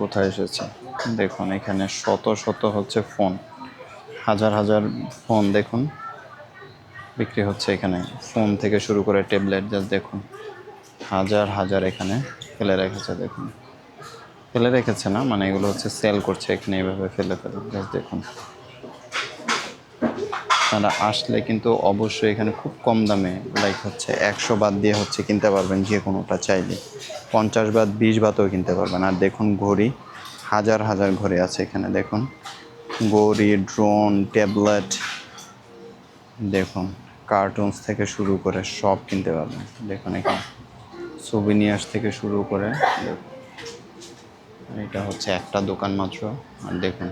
কোথায় এসেছে? দেখুন, এখানে শত শত হচ্ছে ফোন হাজার হাজার ফোন দেখুন। বিক্রি হচ্ছে এখানে। ফোন থেকে শুরু করে ট্যাবলেট জাস্ট দেখুন। হাজার হাজার এখানে ফেলে রেখেছে, দেখুন। ফেলে রেখেছে না? মানে এগুলো হচ্ছে সেল করছে এখানে এইভাবে ফেলে ফেলে জাস্ট দেখুন। আপনারা আসলে কিন্তু অবশ্যই এখানে খুব কম দামে লাইক হচ্ছে একশো বাদ দিয়ে হচ্ছে কিনতে পারবেন যে কোনোটা চাইলে। পঞ্চাশ বাদ, বিশ বাদও কিনতে পারবেন। আর দেখুন ঘড়ি, হাজার হাজার ঘড়ি আছে এখানে, দেখুন। ঘড়ি ড্রোন ট্যাবলেট দেখুন কার্টুনস থেকে শুরু করে সব কিনতে পারবেন। দেখুন এখানে সুবিনিয়ার্স থেকে শুরু করে এটা হচ্ছে একটা দোকান মাত্র। আর দেখুন,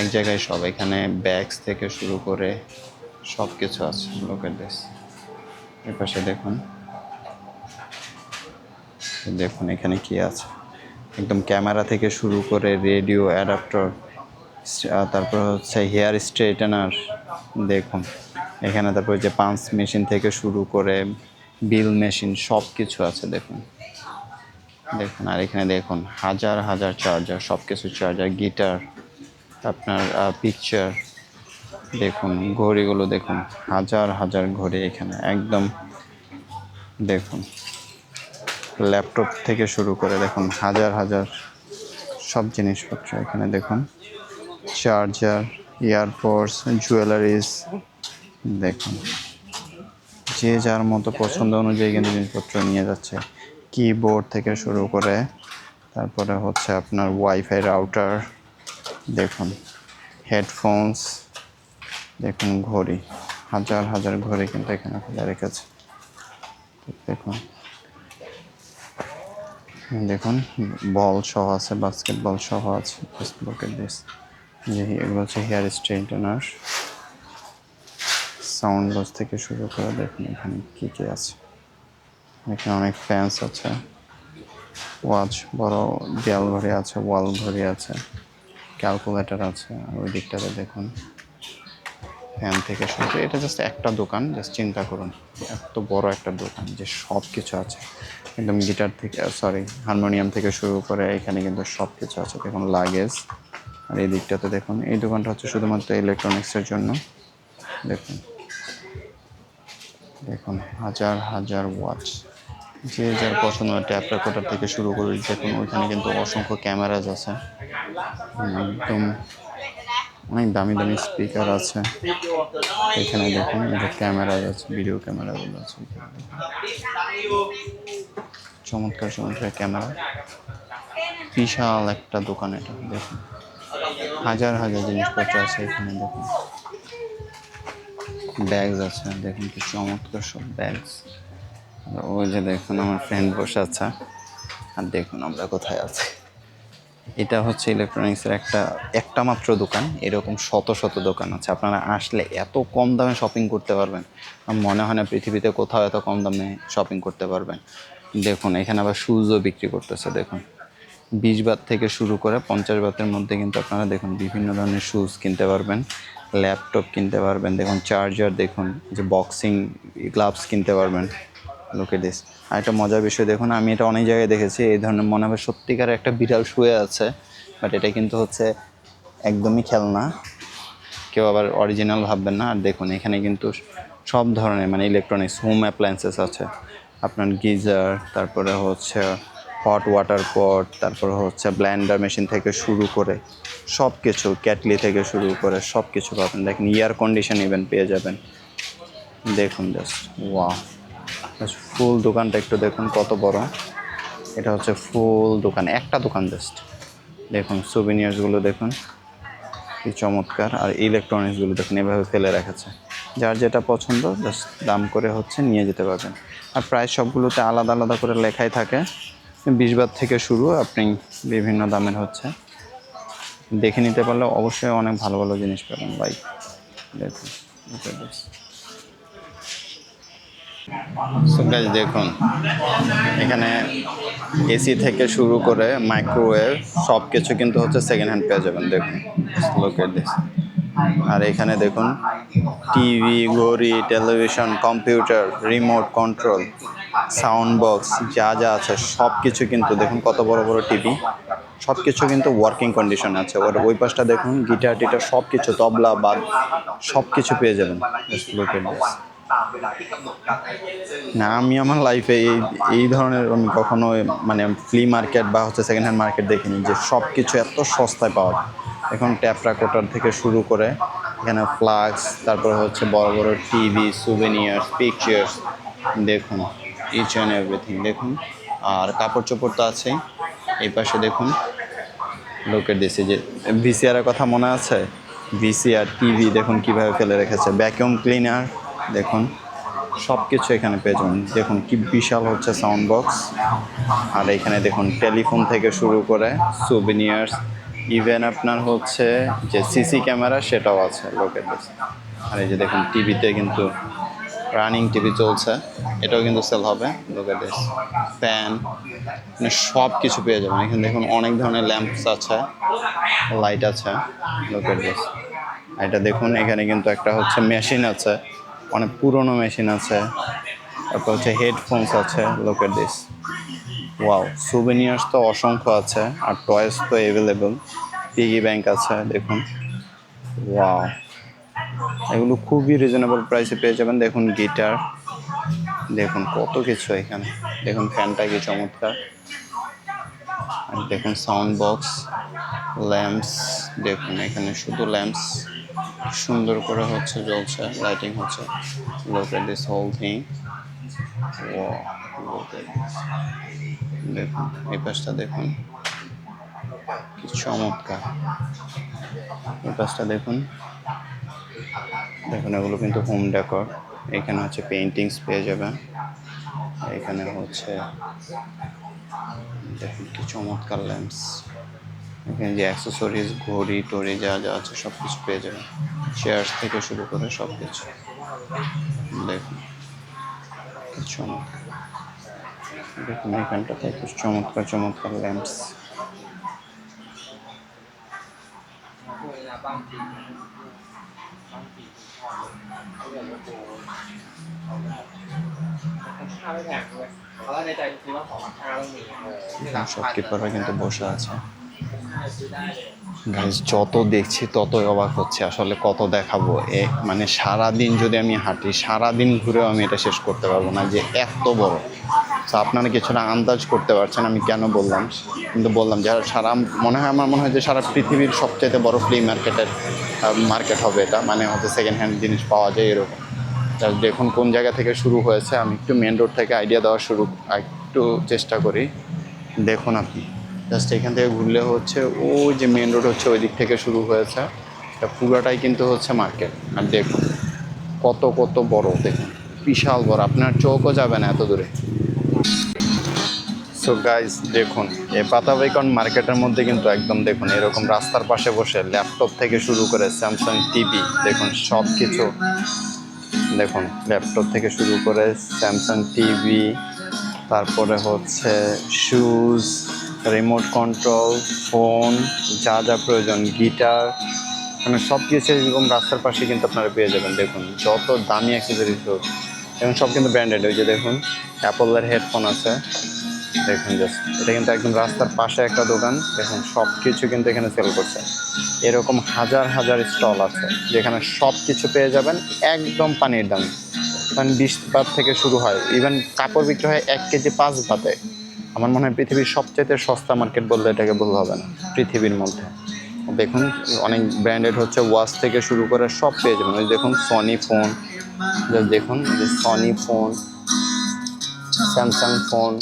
এক জায়গায় সব এখানে ব্যাগস থেকে শুরু করে সব কিছু আছে, লোকের দেশ। এর পাশে দেখুন। দেখুন এখানে কি আছে। একদম ক্যামেরা থেকে শুরু করে রেডিও, অ্যাডাপ্টার তারপর হচ্ছে হেয়ার স্ট্রেটেনার দেখুন। এখানে তারপর যে পাঞ্চ মেশিন থেকে শুরু করে বিল মেশিন সব কিছু আছে, দেখুন। দেখুন, আর এখানে দেখুন, হাজার হাজার চার্জার সব কিছু চার্জার, গিটার, আপনার পিকচার দেখুন, ঘড়িগুলো দেখুন, হাজার হাজার ঘড়ি এখানে, একদম দেখুন। ল্যাপটপ থেকে শুরু করে দেখুন, হাজার হাজার সব জিনিসপত্র এখানে দেখুন। চার্জার ইয়ারপোর্টস জুয়েলারিস, দেখুন। যে যার মতো পছন্দ অনুযায়ী কিন্তু জিনিসপত্র নিয়ে যাচ্ছে। কিবোর্ড থেকে শুরু করে, তারপরে হচ্ছে আপনার ওয়াইফাই রাউটার, দেখুন। হেডফোনস দেখুন ঘড়ি। হাজার হাজার ঘড়ি কিন্তু এখানে ফেলে রেখেছে। দেখুন। দেখুন, বল সহ আছে বাস্কেটবল সহ আছে যে এগুলো হচ্ছে হেয়ার স্ট্রেটনার সাউন্ড বক্স থেকে শুরু করে দেখুন এখানে কী কী আছে। এখানে অনেক ফ্যান্স আছে। ওয়াচ বড় দেয়াল ঘড়ি আছে ওয়াল ঘড়ি আছে ক্যালকুলেটর আছে ওই দিকটাতে দেখুন। ফ্যান থেকে শুরু এটা জাস্ট একটা দোকান জাস্ট চিন্তা করুন, এত বড় একটা দোকান যে সব কিছু আছে। একদম গিটার থেকে সরি হারমোনিয়াম থেকে শুরু করে এখানে কিন্তু সব কিছু আছে। দেখুন লাগেজ আর এই দিকটাতে দেখুন, এই দোকানটা হচ্ছে শুধুমাত্র ইলেকট্রনিক্সের জন্য। দেখুন দেখুন, হাজার হাজার ওয়াচ যে যার পছন্দ ট্যাপ রেকর্ডার থেকে শুরু করে দেখুন ওইখানে কিন্তু অসংখ্য ক্যামেরাজ আছে। একদম অনেক দামি দামি স্পিকার আছে। এখানে দেখুন, এই ক্যামেরা আছে ভিডিও ক্যামেরাগুলো আছে। চমৎকার চমৎকার ক্যামেরা বিশাল একটা দোকান এটা, দেখুন। হাজার হাজার জিনিসপত্র আছে এখানে, দেখুন। ব্যাগস আছে, দেখুন কি চমৎকার সব ব্যাগস ওই যে দেখুন, আমার ফ্রেন্ড বসে আছে। আর দেখুন আমরা কোথায় আছি। এটা হচ্ছে ইলেকট্রনিক্সের একটা একটা মাত্র দোকান। এরকম শত শত দোকান আছে। আপনারা আসলে এত কম দামে শপিং করতে পারবেন। মনে হয় না পৃথিবীতে কোথাও এত কম দামে শপিং করতে পারবেন। দেখুন, এখানে আবার শুজও বিক্রি করতেছে, দেখুন। বিশ বাত থেকে শুরু করে পঞ্চাশ বাতের মধ্যে কিন্তু আপনারা দেখুন বিভিন্ন ধরনের শুজ কিনতে পারবেন ল্যাপটপ কিনতে পারবেন, দেখুন চার্জার দেখুন, যে বক্সিং গ্লাভস কিনতে পারবেন। লোকে দিস আর একটা মজার বিষয় দেখুন, আমি এটা অনেক জায়গায় দেখেছি, এই ধরনের মনে হবে সত্যিকার একটা বিড়াল শুয়ে আছে বাট এটা কিন্তু হচ্ছে একদমই খেলনা। কেউ আবার অরিজিনাল ভাববেন না, আর দেখুন, এখানে কিন্তু সব ধরনের মানে ইলেকট্রনিক্স হোম অ্যাপ্লায়েন্সেস আছে। আপনার গিজার, তারপরে হচ্ছে হট ওয়াটার পট তারপরে হচ্ছে ব্ল্যান্ডার মেশিন থেকে শুরু করে সব কিছু ক্যাটলি থেকে শুরু করে সব কিছু পাবেন। দেখেন এয়ার কন্ডিশন ইভেন পেয়ে যাবেন। দেখুন জাস্ট ওয়া ফুল দোকানটা একটু দেখুন, কত বড়। এটা হচ্ছে ফুল দোকান, একটা দোকান জাস্ট দেখুন সুভিনিয়ার্সগুলো দেখুন, কি চমৎকার। আর ইলেকট্রনিক্সগুলো দেখুন, এভাবে ফেলে রেখেছে। যার যেটা পছন্দ জাস্ট দাম করে হচ্ছে নিয়ে যেতে পারবেন। আর প্রায় সবগুলোতে আলাদা আলাদা করে লেখাই থাকে। বিশ বার থেকে শুরু, আপনি বিভিন্ন দামের হচ্ছে। দেখে নিতে পারলে অবশ্যই অনেক ভালো ভালো জিনিস পাবেন বাইক দেখুন বেশ। দেখুন, এখানে এসি থেকে শুরু করে মাইক্রোওয়েভ সব কিছু কিন্তু হচ্ছে সেকেন্ড হ্যান্ড পেয়ে যাবেন, দেখুন আর এখানে দেখুন টিভি ঘড়ি television computer remote control sound box যা যা আছে সব কিছু কিন্তু দেখুন, কত বড় বড় টিভি সব কিছু কিন্তু ওয়ার্কিং কন্ডিশন আছে ওর ওই পাশটা দেখুন গিটার টিটার সব কিছু তবলা, বাদ সব কিছু পেয়ে যাবেন this. না, আমি আমার লাইফে এই এই ধরনের আমি কখনো মানে ফ্লি মার্কেট বা হচ্ছে সেকেন্ড হ্যান্ড মার্কেট দেখিনি যে সব কিছু এত সস্তায় পাওয়া যায়। এখন ট্যাপরা কোটার থেকে শুরু করে এখানে ফ্লাক্স তারপরে হচ্ছে বড় বড় টিভি সুভেনিয়ার্স পিকচার্স দেখুন ইচ অ্যান্ড এভরিথিং দেখুন। আর কাপড় চোপড় তো আছেই। এই পাশে দেখুন লোকের দেশে যে ভিসিআরের কথা মনে আছে? ভিসিআর টিভি দেখুন কীভাবে ফেলে রেখেছে। ভ্যাকিউম ক্লিনার দেখুন সব কিছু এখানে পেয়ে যাবেন। দেখুন কি বিশাল হচ্ছে সাউন্ড বক্স আর এখানে দেখুন টেলিফোন থেকে শুরু করে সুভিনিয়ার্স ইভেন আপনার হচ্ছে যে সিসি ক্যামেরা সেটাও আছে লোকের দেশে আর এই যে দেখুন টিভিতে কিন্তু রানিং টিভি চলছে। এটাও কিন্তু সেল হবে লোকের দেশ ফ্যান মানে সব কিছু পেয়ে যাবেন। এখানে দেখুন অনেক ধরনের ল্যাম্পস আছে লাইট আছে লোকের দেশ এটা দেখুন, এখানে কিন্তু একটা হচ্ছে মেশিন আছে। অনেক পুরনো মেশিন আছে। তারপর হচ্ছে হেডফোনস আছে লোকের দেশ ওয়াও সুভেনিয়ার্স তো অসংখ্য আছে, আর টয়েস তো অ্যাভেলেবল পিগি ব্যাংক আছে, দেখুন। ওয়াও এগুলো খুবই রিজনেবল প্রাইসে পেয়ে যাবেন। দেখুন গিটার দেখুন কত কিছু এখানে। দেখুন ফ্যানটা কি চমৎকার। আর দেখুন সাউন্ড বক্স ল্যাম্পস দেখুন এখানে শুধু ল্যাম্পস সুন্দর করে হচ্ছে জ্বলছে লাইটিং হচ্ছে। এট দিস হোল থিং দেখুন, এই পাশটা দেখুন। কি চমৎকার। এই পাশটা দেখুন। দেখুন, এগুলো কিন্তু হোম ডেকর এখানে হচ্ছে পেন্টিংস পেয়ে যাবেন। এখানে হচ্ছে, দেখুন কি চমৎকার ল্যাম্পস এখানে যে অ্যাক্সেসরিজ ঘড়ি, টড়ি যা যা আছে সব কিছু পেয়ে যাবেন। চেয়ার্স থেকে শুরু করে সব কিছু দেখুন চমৎকার। দেখুন এখানটাতে একটু চমৎকার চমৎকার ল্যাম্পস শপকিপাররা কিন্তু বসে আছে। গাইজ যত দেখছি, ততই অবাক হচ্ছে। আসলে কত দেখাবো? এ মানে সারা দিন যদি আমি হাঁটি সারা দিন ঘুরেও আমি এটা শেষ করতে পারব না যে এত বড়। তো আপনারা কিছুটা আন্দাজ করতে পারছেন, আমি কেন বললাম? কিন্তু বললাম যারা সারা, মনে হয়, আমার মনে হয় যে সারা পৃথিবীর সবচেয়ে বড় ফ্লি মার্কেটের মার্কেট হবে এটা। মানে হচ্ছে সেকেন্ড হ্যান্ড জিনিস পাওয়া যায় এরকম। দেখুন কোন জায়গা থেকে শুরু হয়েছে। আমি একটু মেন রোড থেকে আইডিয়া দেওয়া শুরু একটু চেষ্টা করি। দেখুন আপনি। জাস্ট এখান থেকে ঘুরলে হচ্ছে ওই যে মেন রোড হচ্ছে ওই দিক থেকে শুরু হয়েছে। এটা পুরোটাই কিন্তু হচ্ছে মার্কেট আর দেখুন, কত কত বড়, দেখুন। বিশাল বড়। আপনার চোখও যাবে না এত দূরে। সো গাইজ দেখুন, এই পাতাবাইকন মার্কেটের মধ্যে কিন্তু একদম দেখুন, এরকম রাস্তার পাশে বসে ল্যাপটপ থেকে শুরু করে স্যামসাং টিভি দেখুন সব কিছু দেখুন ল্যাপটপ থেকে শুরু করে স্যামসাং টিভি তারপরে হচ্ছে শুজ রিমোট কন্ট্রোল ফোন যা যা প্রয়োজন গিটার মানে সব কিছু এরকম রাস্তার পাশে কিন্তু আপনারা পেয়ে যাবেন। দেখুন, যত দামি অ্যাক্সেসরিজ হোক, এবং সব কিন্তু ব্র্যান্ডেড ওই যে দেখুন, অ্যাপলের হেডফোন আছে। দেখুন জাস্ট এটা কিন্তু একদম রাস্তার পাশে একটা দোকান। দেখুন সব কিছু কিন্তু এখানে সেল করছে। এরকম হাজার হাজার স্টল আছে, যেখানে সব কিছু পেয়ে যাবেন, একদম পানির দাম। কারণ বিশ বাত থেকে শুরু হয় ইভেন কাপড় বিক্রি হয় এক কেজি পাঁচ বাতে আমার মনে হয় পৃথিবীর সবচেয়ে সস্তা মার্কেট বললে এটাকে ভুল হবে না, পৃথিবীর মধ্যে। দেখুন, অনেক ব্র্যান্ডেড হচ্ছে ওয়াচ থেকে শুরু করে সব পেয়ে যাবেন। ওই দেখুন সনি ফোন দেখুন, যে সনি ফোন স্যামসাং ফোন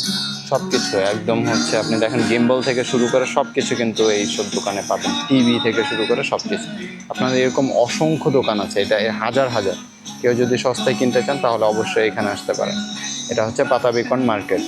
সব কিছু একদম হচ্ছে আপনি দেখেন গেমবল থেকে শুরু করে সব কিছু কিন্তু এই সব দোকানে পাবেন। টিভি থেকে শুরু করে সব কিছু আপনাদের এরকম অসংখ্য দোকান আছে, এটা হাজার হাজার। কেউ যদি সস্তায় কিনতে চান, তাহলে অবশ্যই এখানে আসতে পারেন। এটা হচ্ছে পাতাবিকন মার্কেট।